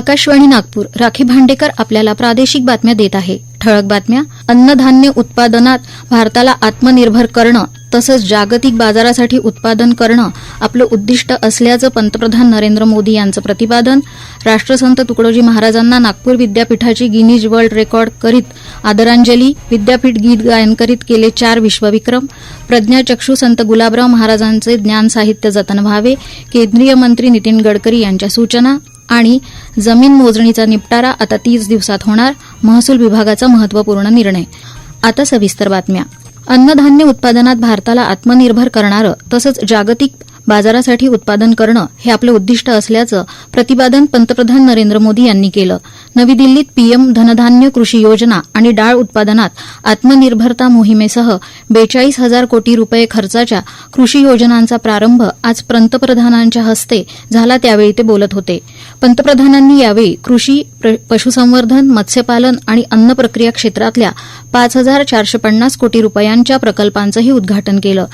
आकाशवाणी नागपूर राखी भांडेकर आपल्याला प्रादेशिक बातम्या देत आहे. ठळक बातम्या अन्नधान्य उत्पादनात भारताला आत्मनिर्भर करणं तसंच जागतिक बाजारासाठी उत्पादन करणं आपलं उद्दिष्ट असल्याचं पंतप्रधान नरेंद्र मोदी यांचं प्रतिपादन राष्ट्रसंत तुकडोजी महाराजांना नागपूर विद्यापीठाची गिनीज वर्ल्ड रेकॉर्ड करीत आदरांजली विद्यापीठ गीत गायन करीत केले चार विश्वविक्रम प्रज्ञाचक्षू संत गुलाबराव महाराजांचे ज्ञान साहित्य जतन व्हावे केंद्रीय मंत्री नितीन गडकरी यांच्या सूचना आणि जमीन मोजणीचा निपटारा आता तीस दिवसात होणार महसूल विभागाचा महत्त्वपूर्ण निर्णय. आता सविस्तर बातम्या. अन्नधान्य उत्पादनात भारताला आत्मनिर्भर करणारं तसंच जागतिक बाजारासाठी उत्पादन करणं हे आपलं उद्दिष्ट असल्याचं प्रतिपादन पंतप्रधान नरेंद्र मोदी यांनी केलं. नवी दिल्लीत पीएम धनधान्य कृषी योजना आणि डाळ उत्पादनात आत्मनिर्भरता मोहिमेसह बेचाळीस हजार कोटी रुपये खर्चाच्या कृषी योजनांचा प्रारंभ आज पंतप्रधानांच्या हस्ते झाला त्यावेळी ते बोलत होते. पंतप्रधानांनी यावेळी कृषी प्र- पशुसंवर्धन मत्स्यपालन आणि अन्न प्रक्रिया क्षेत्रातल्या पाच हजार चारशे पन्नास कोटी रुपयांच्या प्रकल्पांचंही उद्घाटन केलं.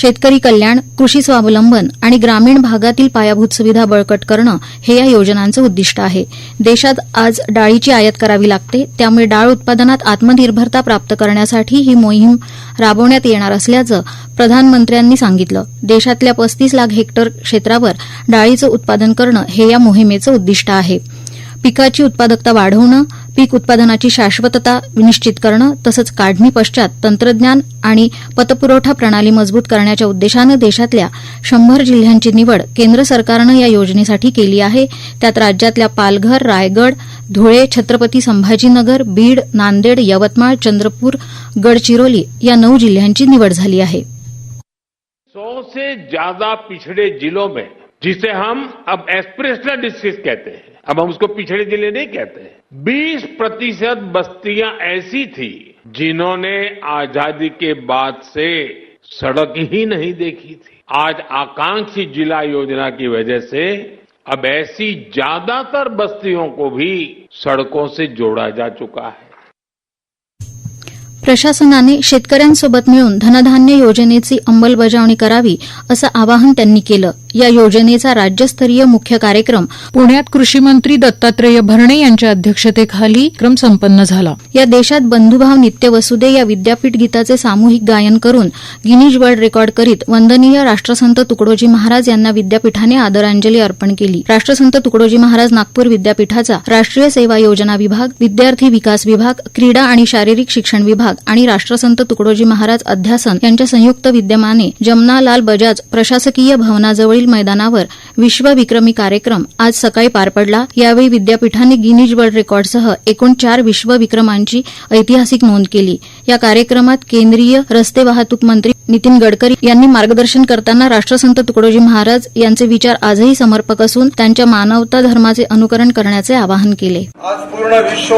शेतकरी कल्याण कृषी स्वावलंबन आणि ग्रामीण भागातील पायाभूत सुविधा बळकट करणं हे या योजनांचं उद्दिष्ट आहे. देशात आज डाळीची आयात करावी लागते त्यामुळे डाळ उत्पादनात आत्मनिर्भरता प्राप्त करण्यासाठी ही मोहीम राबवण्यात येणार असल्याचं प्रधानमंत्र्यांनी सांगितलं. देशातल्या पस्तीस लाख हेक्टर क्षेत्रावर डाळीचं उत्पादन करणं हे या मोहिमेचं उद्दिष्ट आहे. पिकाची उत्पादकता वाढवणं पीक उत्पादनाची शाश्वतता निश्चित करणं तसंच काढणी पश्चात तंत्रज्ञान आणि पतपुरवठा प्रणाली मजबूत करण्याच्या उद्देशानं देशातल्या शंभर जिल्ह्यांची निवड केंद्र सरकारनं या योजनेसाठी केली आहे. त्यात राज्यातल्या पालघर रायगड धुळे छत्रपती संभाजीनगर बीड नांदेड यवतमाळ चंद्रपूर गडचिरोली या नऊ जिल्ह्यांची निवड झाली आहे. सौ से ज्यादा पिछड़े जिलों में जिसे हम अब एस्पिरेशनल डिस्ट्रिक्ट कहते हैं। अब हम उसको पिछड़े ज़िले नहीं कहते 20 प्रतिशत बस्तियाँ ऐसी थी जिन्होंने आज़ादी के बाद से सड़क ही नहीं देखी थी। आज आकांक्षी जिला योजना की वजह से अब ऐसी ज़्यादातर बस्तियों को भी सड़कों से जोड़ा जा चुका है। प्रशासनाने शेतकऱ्यांसोबत मिळून धनधान्य योजनेची अंमलबजावणी करावी असं आवाहन त्यांनी केलं. या योजनेचा राज्यस्तरीय मुख्य कार्यक्रम पुण्यात कृषी मंत्री दत्तात्रय भरणे यांच्या अध्यक्षतेखाली क्रम संपन्न झाला. या देशात बंधुभाव नित्य वसुदे या विद्यापीठ गीताचे सामूहिक गायन करून गिनीज वर्ल्ड रेकॉर्ड करीत वंदनीय राष्ट्रसंत तुकडोजी महाराज यांना विद्यापीठाने आदरांजली अर्पण केली. राष्ट्रसंत तुकडोजी महाराज नागपूर विद्यापीठाचा राष्ट्रीय सेवा योजना विभाग विद्यार्थी विकास विभाग क्रीडा आणि शारीरिक शिक्षण विभाग आणि राष्ट्रसंत तुकडोजी महाराज अध्यासन यांच्या संयुक्त विद्यमाने जमनालाल बजाज प्रशासकीय भवनाजवळ भवनाजवळील मैदानावर विश्वविक्रमी कार्यक्रम आज सकाळी पार पडला. यावेळी विद्यापीठाने गिनीज वर्ल्ड रेकॉर्डसह एकूण चार विश्वविक्रमांची ऐतिहासिक नोंद केली. या कार्यक्रमात केंद्रीय रस्ते वाहतूक मंत्री नितीन गडकरी यांनी मार्गदर्शन करताना राष्ट्रसंत तुकडोजी महाराज यांचे विचार आजही समर्पक असून त्यांच्या मानवता धर्माचे अनुकरण करण्याचे आवाहन केले. आज पूर्ण विश्व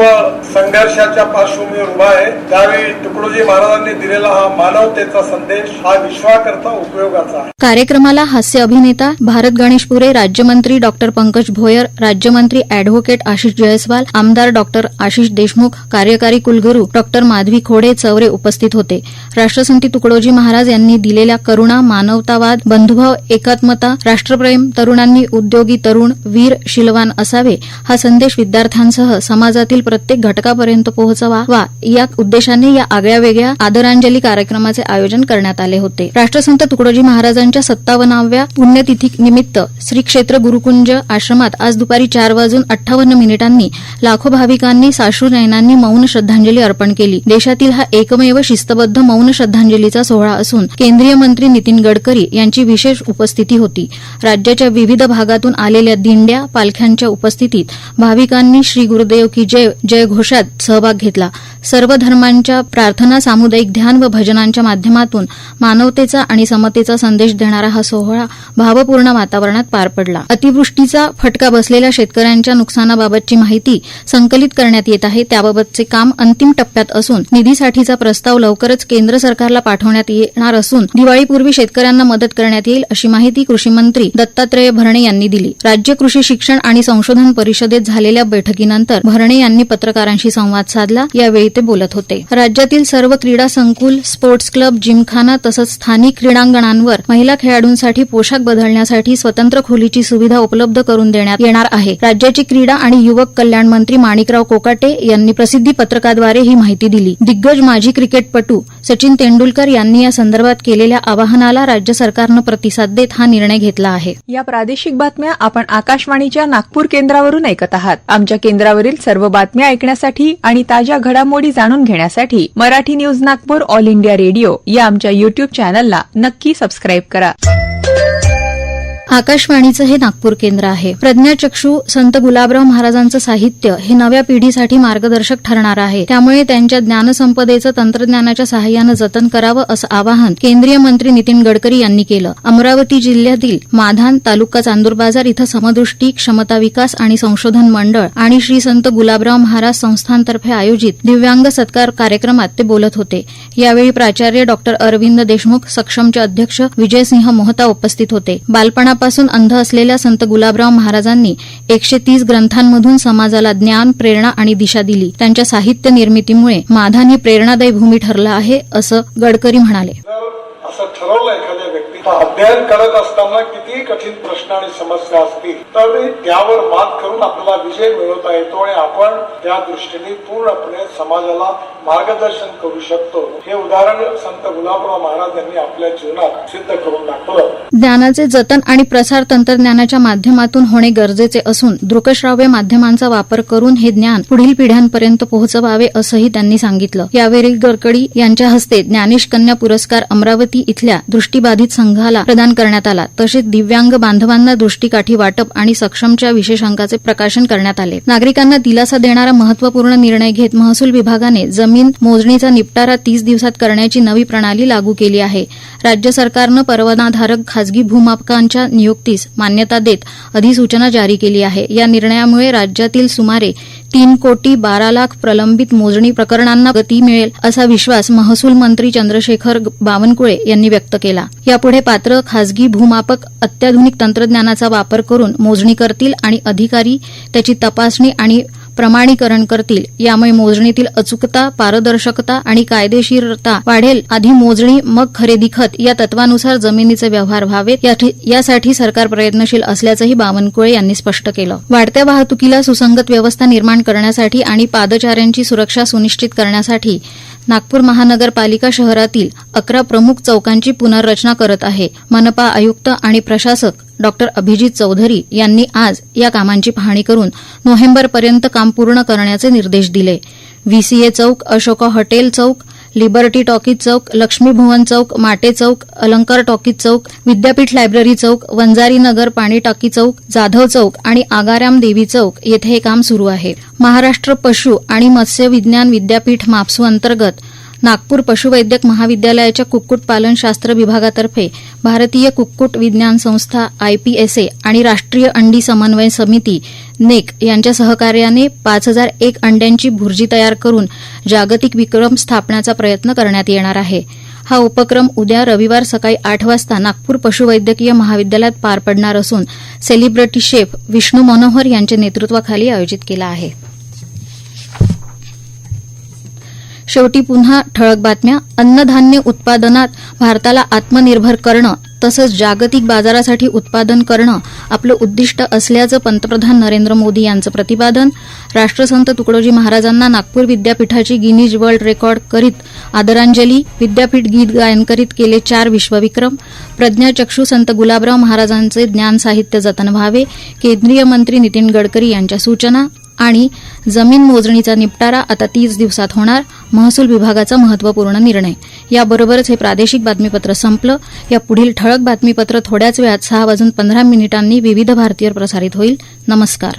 संघर्षाच्या पार्श्वभूमीवर उभा आहे. त्यावेळी तुकडोजी महाराजांनी दिलेला हा मानवतेचा संदेश हा विश्वाकरता उपयोगाचा कार्यक्रमाला हास्य अभिनेता नेता भारत गणेशपुरे राज्यमंत्री डॉक्टर पंकज भोयर राज्यमंत्री अॅडव्होकेट आशिष जयस्वाल आमदार डॉक्टर आशिष देशमुख कार्यकारी कुलगुरू डॉक्टर माधवी खोडे चौरे उपस्थित होते. राष्ट्रसंत तुकडोजी महाराज यांनी दिलेल्या करुणा मानवतावाद बंधुभाव एकात्मता राष्ट्रप्रेम तरुणांनी उद्योगी तरुण वीर शिलवान असावे हा संदेश विद्यार्थ्यांसह समाजातील प्रत्येक घटकापर्यंत पोहोचवा वा या उद्देशाने या आगळ्या वेगळ्या आदरांजली कार्यक्रमाचे आयोजन करण्यात आले होते. राष्ट्रसंत तुकडोजी महाराजांच्या सत्तावन्नाव्या पुण्य पुण्यतिथीनिमित्त श्री क्षेत्र गुरुकुंज आश्रमात आज दुपारी चार वाजून अठ्ठावन्न मिनिटांनी लाखो भाविकांनी साश्रूनयनांनी मौन श्रद्धांजली अर्पण केली. देशातील हा एकमेव शिस्तबद्ध मौन श्रद्धांजलीचा सोहळा असून केंद्रीय मंत्री नितीन गडकरी यांची विशेष उपस्थिती होती. राज्याच्या विविध भागातून आलेल्या दिंड्या पालख्यांच्या उपस्थितीत भाविकांनी श्री गुरुदेव की जय जय घोषात सहभाग घेतला. सर्व धर्मांच्या प्रार्थना सामुदायिक ध्यान व भजनांच्या माध्यमातून मानवतेचा आणि समतेचा संदेश देणारा हा सोहळा भावपूर्ण वातावरणात पार पडला. अतिवृष्टीचा फटका बसलेल्या शेतकऱ्यांच्या नुकसानाबाबतची माहिती संकलित करण्यात येत आहे. त्याबाबतचे काम अंतिम टप्प्यात असून निधीसाठीचा प्रस्ताव लवकरच केंद्र सरकारला पाठवण्यात येणार असून दिवाळीपूर्वी शेतकऱ्यांना मदत करण्यात येईल अशी माहिती कृषी मंत्री दत्तात्रय भरणे यांनी दिली. राज्य कृषी शिक्षण आणि संशोधन परिषदेत झालेल्या बैठकीनंतर भरणे यांनी पत्रकारांशी संवाद साधला. यावेळी ते बोलत होते. राज्यातील सर्व क्रीडा संकुल स्पोर्ट्स क्लब जिमखाना तसंच स्थानिक क्रीडांगणांवर महिला खेळाडूंसाठी पोशाख बदल घालण्यासाठी स्वतंत्र खोलीची सुविधा उपलब्ध करून देण्यात येणार आहे. राज्याचे क्रीडा आणि युवक कल्याण मंत्री माणिकराव कोकाटे यांनी प्रसिद्धी पत्रकाद्वारे ही माहिती दिली. दिग्गज माजी क्रिकेटपटू सचिन तेंडुलकर यांनी या संदर्भात केलेल्या आवाहनाला राज्य सरकारनं प्रतिसाद देत हा निर्णय घेतला आहे. या प्रादेशिक बातम्या आपण आकाशवाणीच्या नागपूर केंद्रावरून ऐकत आहात. आमच्या केंद्रावरील सर्व बातम्या ऐकण्यासाठी आणि ताज्या घडामोडी जाणून घेण्यासाठी Marathi news Nagpur All India Radio या आमच्या युट्यूब चॅनलला नक्की सबस्क्राईब करा. आकाशवाणीचं हे नागपूर केंद्र आहे. प्रज्ञाचक्षू संत गुलाबराव महाराजांचं साहित्य हे नव्या पिढीसाठी मार्गदर्शक ठरणार आहे. त्यामुळे त्यांच्या ज्ञानसंपदेचं तंत्रज्ञानाच्या सहाय्यानं जतन करावं असं आवाहन केंद्रीय मंत्री नितीन गडकरी यांनी केलं. अमरावती जिल्ह्यातील माधान तालुका चांदूर बाजार इथं समदृष्टी क्षमता विकास आणि संशोधन मंडळ आणि श्री संत गुलाबराव महाराज संस्थानतर्फे आयोजित दिव्यांग सत्कार कार्यक्रमात ते बोलत होते. यावेळी प्राचार्य डॉक्टर अरविंद देशमुख सक्षमचे अध्यक्ष विजयसिंह मोहता उपस्थित होते. बालपणा बालपणापासून अंध असलेल्या संत गुलाबराव महाराजांनी एकशे तीस ग्रंथांमधून समाजाला ज्ञान प्रेरणा आणि दिशा दिली. त्यांच्या साहित्य निर्मितीमुळे माधान ही प्रेरणादायी भूमी ठरलं आहे असं गडकरी म्हणाले. असं ठरवलं एखाद्या व्यक्तीचं. अध्ययन करत असताना किती कठीण प्रश्न आणि समस्या असतील तर त्यावर मात करून आपल्याला विजय मिळवता येतो आणि आपण त्या दृष्टीने पूर्णपणे समाजाला मार्गदर्शन करू शकतो. हे उदाहरण संत गुलाबराव महाराज यांनी आपल्या जीवनात सिद्ध करून दाखवलं. ज्ञानाचे जतन आणि प्रसार तंत्रज्ञानाच्या माध्यमातून होणे गरजेचे असून दृकश्राव्य माध्यमांचा वापर करून हे ज्ञान पुढील पिढ्यांपर्यंत पोहोचवावे असंही त्यांनी सांगितलं. यावेळी गडकरी यांच्या हस्ते ज्ञानेश कन्या पुरस्कार अमरावती इथल्या दृष्टीबाधित संघाला प्रदान करण्यात आला. तसेच दिव्यांग बांधवांना दृष्टीकाठी वाटप आणि सक्षमच्या विशेषांकाचे प्रकाशन करण्यात आले. नागरिकांना दिलासा देणारा महत्त्वपूर्ण निर्णय घेत महसूल विभागाने जमीन मोजणीचा निपटारा तीस दिवसात करण्याची नवी प्रणाली लागू केली आहे. राज्य सरकारनं परवानाधारक खासगी भूमापकांच्या नियुक्तीस मान्यता देत अधिसूचना जारी केली आहे. या निर्णयामुळे राज्यातील सुमारे तीन कोटी बारा लाख प्रलंबित मोजणी प्रकरणांना गती मिळेल असा विश्वास महसूल मंत्री चंद्रशेखर बावनकुळे यांनी व्यक्त केला. यापुढे पात्र खासगी भूमापक अत्याधुनिक तंत्रज्ञानाचा वापर करून मोजणी करतील आणि अधिकारी त्याची तपासणी आणि प्रमाणीकरण करतील. यामुळे मोजणीतील अचूकता पारदर्शकता आणि कायदेशीरता वाढेल. आधी मोजणी मग खरेदी खत या तत्वानुसार जमिनीचे व्यवहार व्हावेत. यासाठी सरकार प्रयत्नशील असल्याचंही बावनकुळे यांनी स्पष्ट केलं. वाढत्या वाहतुकीला सुसंगत व्यवस्था निर्माण करण्यासाठी आणि पादचाऱ्यांची सुरक्षा सुनिश्चित करण्यासाठी नागपूर महानगरपालिका शहरातील अकरा प्रमुख चौकांची पुनर्रचना करत आहे. मनपा आयुक्त आणि प्रशासक डॉक्टर अभिजित चौधरी यांनी आज या कामांची पाहणी करून नोव्हेंबरपर्यंत काम पूर्ण करण्याचे निर्देश दिले. व्हीसीए चौक अशोका हॉटेल चौक लिबर्टी टॉकीज चौक लक्ष्मी भुवन चौक माटे चौक अलंकार टॉकीज चौक विद्यापीठ लायब्ररी चौक वंजारी नगर पाणी टाकी चौक जाधव चौक आणि आगाराम देवी चौक येथे हे काम सुरू आहे. महाराष्ट्र पशु आणि मत्स्य विज्ञान विद्यापीठ मापसू अंतर्गत नागपूर पशुवैद्यक महाविद्यालयाच्या कुक्कुटपालनशास्त्र विभागातर्फे भारतीय कुक्कुट विज्ञान संस्था आयपीएसए आणि राष्ट्रीय अंडी समन्वय समिती नेक यांच्या सहकार्याने पाच हजार एक अंड्यांची भुर्जी तयार करून जागतिक विक्रम स्थापण्याचा प्रयत्न करण्यात येणार आहे. हा उपक्रम उद्या रविवार सकाळी आठ वाजता नागपूर पशुवैद्यकीय महाविद्यालयात पार पडणार असून सेलिब्रिटी शेफ विष्णू मनोहर यांच्या नेतृत्वाखाली आयोजित केला आहे. शेवटी पुन्हा ठळक बातम्या. अन्नधान्य उत्पादनात भारताला आत्मनिर्भर करणं तसंच जागतिक बाजारासाठी उत्पादन करणं आपलं उद्दिष्ट असल्याचं पंतप्रधान नरेंद्र मोदी यांचं प्रतिपादन. राष्ट्रसंत तुकडोजी महाराजांना नागपूर विद्यापीठाची गिनीज वर्ल्ड रेकॉर्ड करीत आदरांजली. विद्यापीठ गीत गायन करीत केले चार विश्वविक्रम. प्रज्ञाचक्षू संत गुलाबराव महाराजांचे ज्ञान साहित्य जतन व्हावे. केंद्रीय मंत्री नितीन गडकरी यांच्या सूचना. आणि जमीन मोजणीचा निपटारा आता तीस दिवसात होणार महसूल विभागाचा महत्त्वपूर्ण निर्णय. याबरोबरच हे प्रादेशिक बातमीपत्र संपलं. या पुढील ठळक बातमीपत्र थोड्याच वेळात सहा वाजून पंधरा मिनिटांनी विविध भारतीयवर प्रसारित होईल. नमस्कार.